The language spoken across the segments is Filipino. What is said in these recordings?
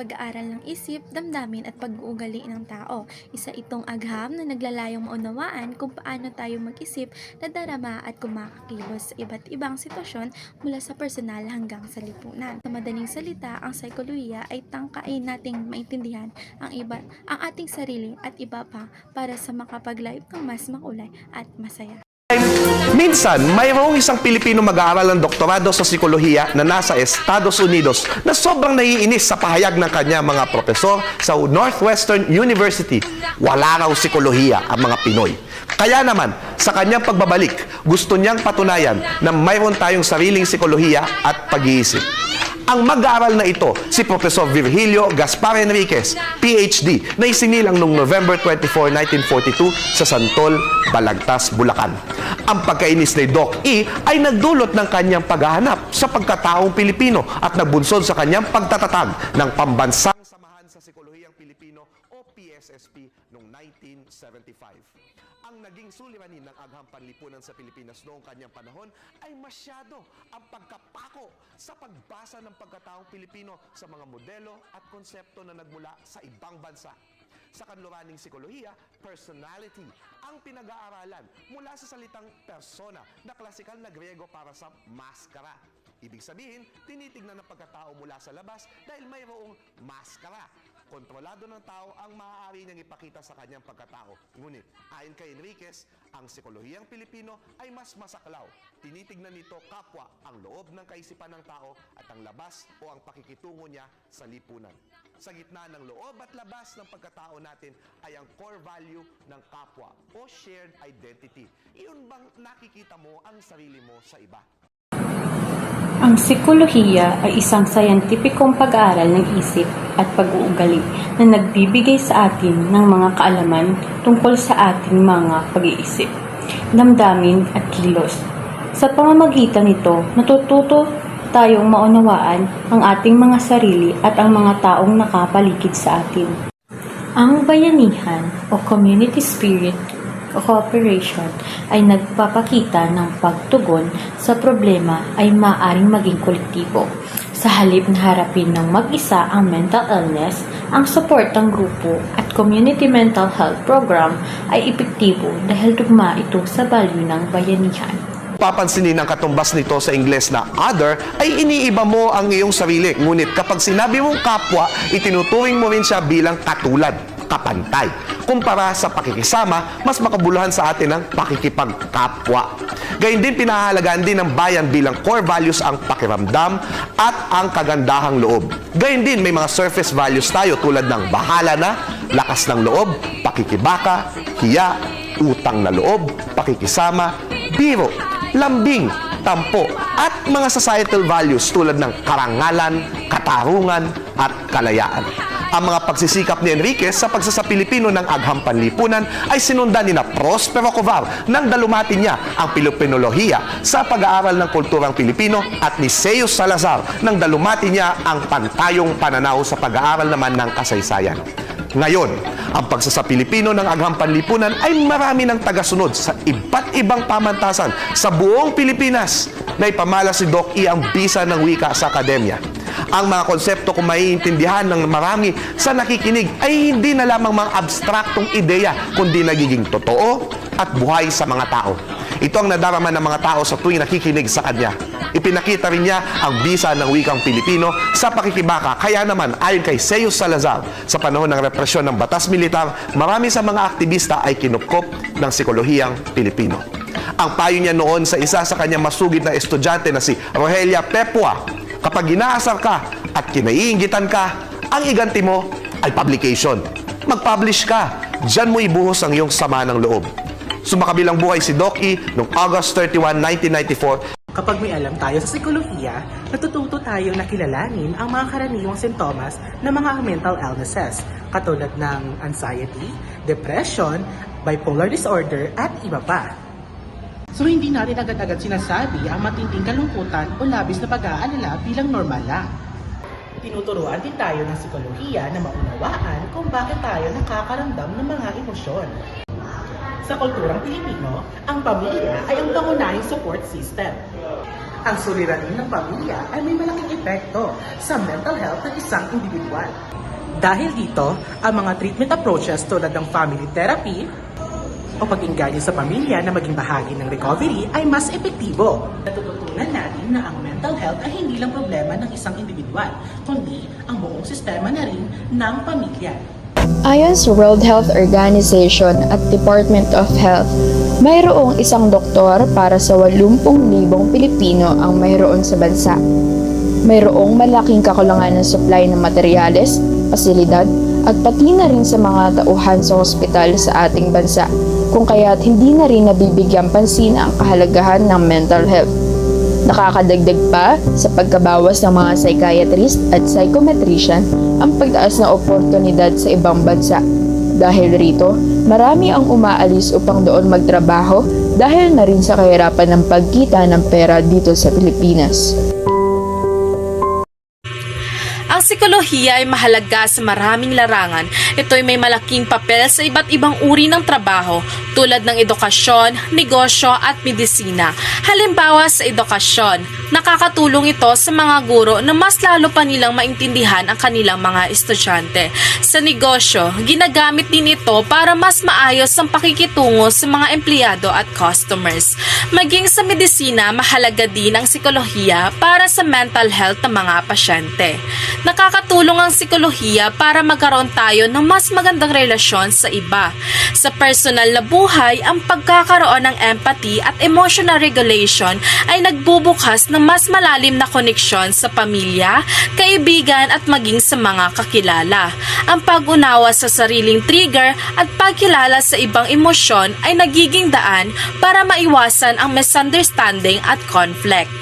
pag-aaral ng isip, damdamin at pag-uugali ng tao. Isa itong agham na naglalayong maunawaan kung paano tayo mag-isip, nadarama at kumakakilos sa iba't ibang sitwasyon mula sa personal hanggang sa lipunan. Sa madaling salita, ang psikolohiya ay tangkain nating maintindihan ang iba, ang ating sarili at iba pa para sa makapag-live ng mas makulay at masaya. Minsan, mayroong isang Pilipino mag-aaral ng doktorado sa psikolohiya na nasa Estados Unidos na sobrang naiinis sa pahayag ng kanya mga profesor sa Northwestern University. Wala raw psikolohiya ang mga Pinoy. Kaya naman, sa kanyang pagbabalik, gusto niyang patunayan na mayroon tayong sariling psikolohiya at pag-iisip. Ang mag-aaral na ito, si Profesor Virgilio Gaspar Enriquez, PhD, na isinilang noong November 24, 1942 sa Santol, Balagtas, Bulacan. Ang pagkainis ni Doc E ay nagdulot ng kanyang paghahanap sa pagkataong Pilipino at nagbunsod sa kanyang pagtatatag ng Pambansang Samahan sa Psikolohiyang Pilipino o PSSP noong 1975 ang naging suliranin ng agham panlipunan sa Pilipinas noong kanyang panahon ay masyado ang pagkapako sa pagbasa ng pagkataong Pilipino sa mga modelo at konsepto na nagmula sa ibang bansa. Sa kanluraning psikolohiya, personality ang pinag-aaralan mula sa salitang persona na klasikal na Grego para sa maskara. Ibig sabihin, tinitignan ng pagkatao mula sa labas dahil mayroong maskara. Kontrolado ng tao ang maaari niyang ipakita sa kanyang pagkatao. Ngunit, ayon kay Enriquez, ang psikolohiyang Pilipino ay mas masaklaw. Tinitignan nito kapwa ang loob ng kaisipan ng tao at ang labas o ang pakikitungo niya sa lipunan. Sa gitna ng loob at labas ng pagkatao natin ay ang core value ng kapwa o shared identity. Iyon bang nakikita mo ang sarili mo sa iba? Ang psikolohiya ay isang sayantipikong pag-aaral ng isip at pag-uugali na nagbibigay sa atin ng mga kaalaman tungkol sa ating mga pag-iisip, damdamin at kilos. Sa pamamagitan nito, natututo tayong maunawaan ang ating mga sarili at ang mga taong nakapaligid sa atin. Ang bayanihan o community spirit cooperation ay nagpapakita ng pagtugon sa problema ay maaring maging kolektibo. Sa halip na harapin ng mag-isa ang mental illness, ang suportang grupo at community mental health program ay epektibo dahil tugma ito sa value ng bayanihan. papansinin ang katumbas nito sa Ingles na other ay iniiba mo ang iyong sarili. Ngunit kapag sinabi mong kapwa, itinuturing mo rin siya bilang katulad, kapantay. Kumpara sa pakikisama, mas makabuluhan sa atin ang pakikipagkapwa. Gayun din pinahalagaan din ng bayan bilang core values ang pakiramdam at ang kagandahang loob. Gayun din may mga surface values tayo tulad ng bahala na, lakas ng loob, pakikibaka, hiya, utang na loob, pakikisama, biro, lambing, tampo, at mga societal values tulad ng karangalan, katarungan, at kalayaan. Ang mga pagsisikap ni Enriquez sa pagsasapilipino ng agham panlipunan ay sinundan ni na Prospero Covar nang dalumatin niya ang Pilopinolohiya sa pag-aaral ng kulturang Pilipino at ni Seus Salazar nang dalumatin niya ang pantayong pananaw sa pag-aaral naman ng kasaysayan. Ngayon, ang pagsasapilipino ng agham panlipunan ay marami ng tagasunod sa iba't ibang pamantasan sa buong Pilipinas na ipamala si Doc E ang bisa ng wika sa akademya. Ang mga konsepto kung maiintindihan ng marami sa nakikinig ay hindi na lamang mga abstraktong ideya, kundi nagiging totoo at buhay sa mga tao. Ito ang nadarama ng mga tao sa tuwing nakikinig sa kanya. Ipinakita rin niya ang bisa ng wikang Pilipino sa pakikibaka. Kaya naman, ayon kay Seus Salazar, sa panahon ng represyon ng batas militar, marami sa mga aktivista ay kinupkop ng psikolohiyang Pilipino. Ang payo niya noon sa isa sa kanyang masugid na estudyante na si Rogelia Pepua, kapag inaasar ka at kinaiingitan ka, ang iganti mo ay publication. Mag-publish ka. Diyan mo ibuhos ang iyong sama ng loob. Sumakabilang buhay si Doc E noong August 31, 1994 Kapag may alam tayo sa psikolohiya, natututo tayo na kilalanin ang mga karaniwang sintomas ng mga mental illnesses katulad ng anxiety, depression, bipolar disorder, at iba pa. So hindi natin agad-agad sinasabi ang matinding kalungkutan o labis na pag-aalala bilang normal lang. Tinuturuan din tayo ng psikolohiya na maunawaan kung bakit tayo nakakaramdam ng mga emosyon. Sa kulturang Pilipino, ang pamilya ay ang pangunahing support system. Ang suliranin ng pamilya ay may malaking epekto sa mental health ng isang individual. Dahil dito, ang mga treatment approaches tulad ng family therapy o pag-engage sa pamilya na maging bahagi ng recovery ay mas epektibo. Natututunan natin na ang mental health ay hindi lang problema ng isang individual, kundi ang buong sistema na rin ng pamilya. Ayon sa World Health Organization at Department of Health, mayroong isang doktor para sa 80,000 Pilipino ang mayroon sa bansa. Mayroong malaking kakulangan ng supply ng materyales, pasilidad, at pati na rin sa mga tauhan sa hospital sa ating bansa, kung kaya't hindi na rin nabibigyan pansin ang kahalagahan ng mental health. Nakakadagdag pa sa pagkabawas ng mga psychiatrist at psychometrician ang pagtaas na oportunidad sa ibang bansa. Dahil rito, marami ang umaalis upang doon magtrabaho dahil na rin sa kahirapan ng pagkita ng pera dito sa Pilipinas. Psikolohiya ay mahalaga sa maraming larangan. Ito ay may malaking papel sa iba't ibang uri ng trabaho tulad ng edukasyon, negosyo at medisina. Halimbawa sa edukasyon, nakakatulong ito sa mga guro na mas lalo pa nilang maintindihan ang kanilang mga estudyante. Sa negosyo, ginagamit din ito para mas maayos ang pakikitungo sa mga empleyado at customers. Maging sa medisina, mahalaga din ang psikolohiya para sa mental health ng mga pasyente. Nakakatulong ang psikolohiya para magkaroon tayo ng mas magandang relasyon sa iba. Sa personal na buhay, ang pagkakaroon ng empathy at emotional regulation ay nagbubukas ng mas malalim na koneksyon sa pamilya, kaibigan at maging sa mga kakilala. Ang pag-unawa sa sariling trigger at pagkilala sa ibang emosyon ay nagiging daan para maiwasan ang misunderstanding at conflict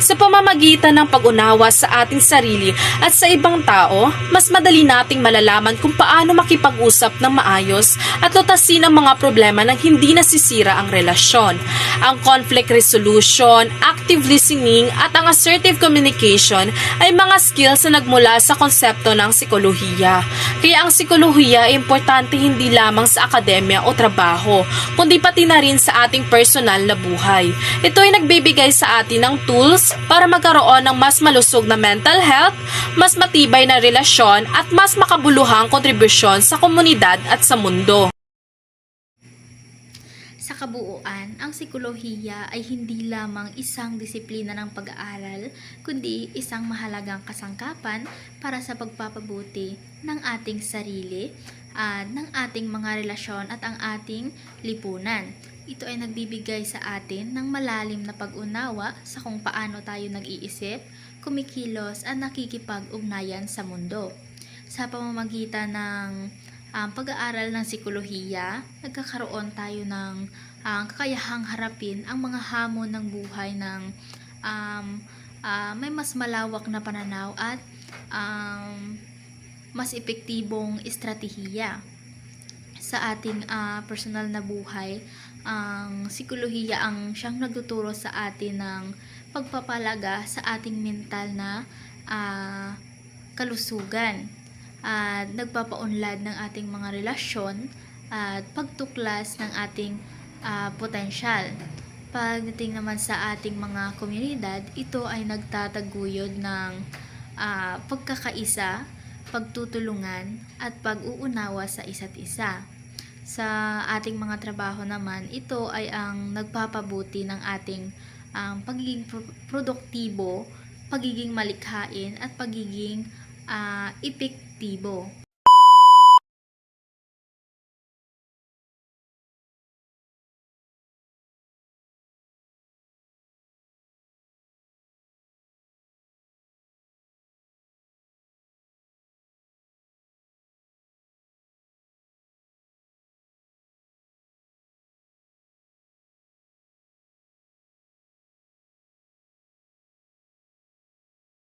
sa pamamagitan ng pag-unawa sa ating sarili at sa ibang tao, mas madali nating malalaman kung paano makipag-usap ng maayos at lutasin ang mga problema nang hindi nasisira ang relasyon. Ang conflict resolution, active listening at ang assertive communication ay mga skills na nagmula sa konsepto ng psikolohiya. Kaya ang psikolohiya ay importante hindi lamang sa akademya o trabaho, kundi pati na rin sa ating personal na buhay. Ito ay nagbibigay sa atin ng tools para magkaroon ng mas malusog na mental health, mas matibay na relasyon at mas makabuluhang kontribusyon sa komunidad at sa mundo. Sa kabuuan, ang psikolohiya ay hindi lamang isang disiplina ng pag-aaral, kundi isang mahalagang kasangkapan para sa pagpapabuti ng ating sarili at ng ating mga relasyon at ang ating lipunan. Ito ay nagbibigay sa atin ng malalim na pag-unawa sa kung paano tayo nag-iisip, kumikilos at nakikipag-ugnayan sa mundo. Sa pamamagitan ng um, pag-aaral ng psikolohiya, nagkakaroon tayo ng ang kakayahang harapin ang mga hamon ng buhay ng um, ah, may mas malawak na pananaw at um, mas epektibong estratehiya sa ating ah, personal na buhay. Ang psikolohiya ang siyang nagtuturo sa atin ng pagpapalaga sa ating mental na ah, kalusugan at nagpapaunlad ng ating mga relasyon at pagtuklas ng ating ah, potensyal. Pagdating naman sa ating mga komunidad, ito ay nagtataguyod ng ah, pagkakaisa, pagtutulungan at pag-uunawa sa isa't isa. Sa ating mga trabaho naman, ito ay ang nagpapabuti ng ating ang pagiging pro- produktibo, pagiging malikhain at pagiging ah, epektibo.